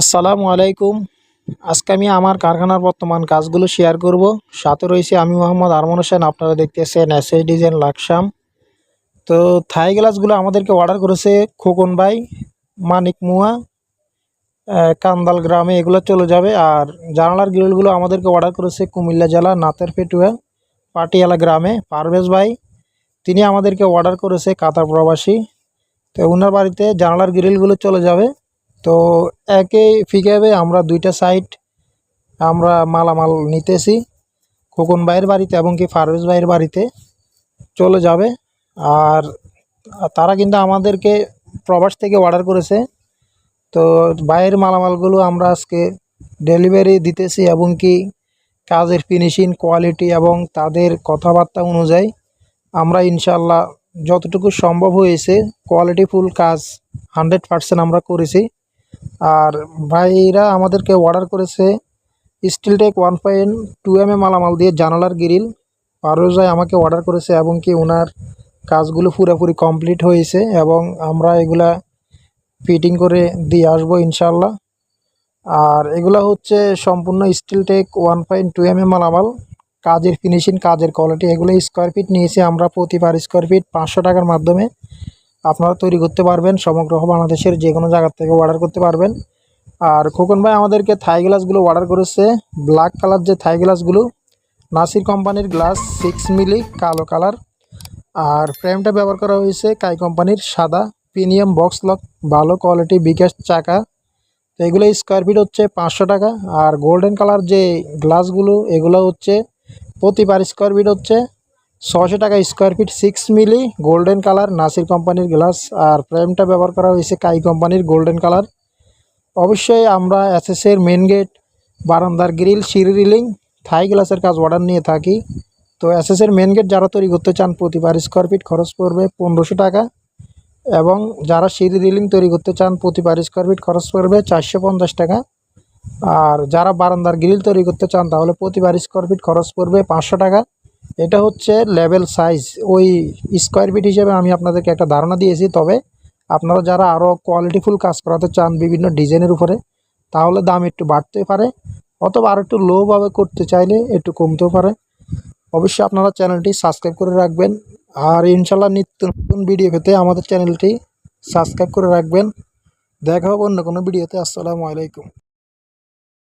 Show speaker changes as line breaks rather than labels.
আসসালামু আলাইকুম। আজকে আমি আমার কারখানার বর্তমান কাজগুলো শেয়ার করব। সাথে রয়েছে আমি মোহাম্মদ আরমান হোসেন, আপনারা দেখতেছেন এস ডিজাইন লাকসাম তো থাই গ্লাসগুলো আমাদেরকে অর্ডার করেছে খোকন ভাই, মানিক মুয়া কান্দাল গ্রামে, এগুলো চলে যাবে। আর জানালার গ্রিলগুলো আমাদেরকে অর্ডার করেছে কুমিল্লা জেলা নাতের পেটুয়া, পাটিয়ালা গ্রামে। পারভেজ ভাই, তিনি আমাদেরকে অর্ডার করেছে কাতার প্রবাসী। তো ওনার বাড়িতে জানালার গ্রিলগুলো চলে যাবে। তো একই ফিগাবে আমরা দুইটা সাইড আমরা মালামাল নিতেছি, খোকন ভাইয়ের বাড়িতে এবং কি ফারভেজ ভাইয়ের বাড়িতে চলে যাবে। আর তারা কিন্তু আমাদেরকে প্রবাস থেকে অর্ডার করেছে। তো বাইরের মালামালগুলো আমরা আজকে ডেলিভারি দিতেছি এবং কি কাজের ফিনিশিং কোয়ালিটি এবং তাদের কথাবার্তা অনুযায়ী আমরা ইনশাল্লাহ যতটুকু সম্ভব হয়েছে কোয়ালিটিফুল কাজ হান্ড্রেড পার্সেন্ট আমরা করেছি। আর ভাইরা আমাদেরকে অর্ডার করেছে steel tech one point two M A মালামাল দিয়ে জানালার গ্রিল পারোজাই আমাকে অর্ডার করেছে এবং কি ওনার কাজগুলো পুরোপুরি কমপ্লিট হয়েছে এবং আমরা এগুলা ফিটিং করে দিয়ে আসব ইনশাল্লাহ আর এগুলা হচ্ছে সম্পূর্ণ steel tech one point two M M মালামাল। কাজের ফিনিশিং কাজের কোয়ালিটি এগুলো স্কোয়ার ফিট নিয়েছি আমরা প্রতিবার স্কোয়ার ফিট পাঁচশো টাকার মাধ্যমে। আপনারা তৈরি করতে পারবেন, সমগ্র বাংলাদেশের যে কোনো জায়গার থেকে অর্ডার করতে পারবেন। আর খোকন ভাই আমাদেরকে থাই গ্লাসগুলো অর্ডার করেছে ব্ল্যাক কালার যে থাই গ্লাসগুলো নাসির কোম্পানির গ্লাস সিক্স মিলি কালো কালার আর ফ্রেমটা ব্যবহার করা হয়েছে কাই কোম্পানির সাদা প্রিমিয়াম বক্স লক ভালো কোয়ালিটি বিকাশ চাকা। তো এগুলো স্কোয়ার ফিট হচ্ছে পাঁচশো টাকা। আর গোল্ডেন কালার যে গ্লাসগুলো এগুলো হচ্ছে প্রতি পার স্কোয়ার ফিট হচ্ছে ছশো টাকা square feet six milli golden colour Nasir কোম্পানির গ্লাস আর ফ্রেমটা ব্যবহার করা হয়েছে কাই কোম্পানির গোল্ডেন কালার অবশ্যই আমরা এসএসের মেন গেট বারান্দার গ্রিল সিঁড়ি রিলিং থাই গ্লাসের কাজ অর্ডার নিয়ে থাকি। তো এসএসের মেন গেট যারা তৈরি করতে চান প্রতি পার স্কোয়ার ফিট খরচ পড়বে পনেরোশো টাকা। এবং যারা সিঁড়ি রিলিং তৈরি করতে চান প্রতি পার স্কোয়ার ফিট খরচ পড়বে চারশো পঞ্চাশ টাকা। আর যারা বারান্দার গ্রিল তৈরি করতে চান, তাহলে প্রতি পার স্কোয়ার ফিট খরচ পড়বে পাঁচশো টাকা। এটা হচ্ছে লেভেল সাইজ। ওই স্কোয়ার ফিট হিসেবে আমি আপনাদেরকে একটা ধারণা দিয়েছি, তবে আপনারা যারা আরও কোয়ালিটিফুল কাজ করাতে চান বিভিন্ন ডিজাইনের উপরে, তাহলে দাম একটু বাড়তে পারে, অথবা আর একটু লোভাবে করতে চাইলে একটু কমতেও পারে। অবশ্যই আপনারা চ্যানেলটি সাবস্ক্রাইব করে রাখবেন, আর ইনশাল্লাহ নিত্য নতুন ভিডিও পেতে আমাদের চ্যানেলটি সাবস্ক্রাইব করে রাখবেন। দেখা হবে অন্য কোনো ভিডিওতে আসসালামু আলাইকুম।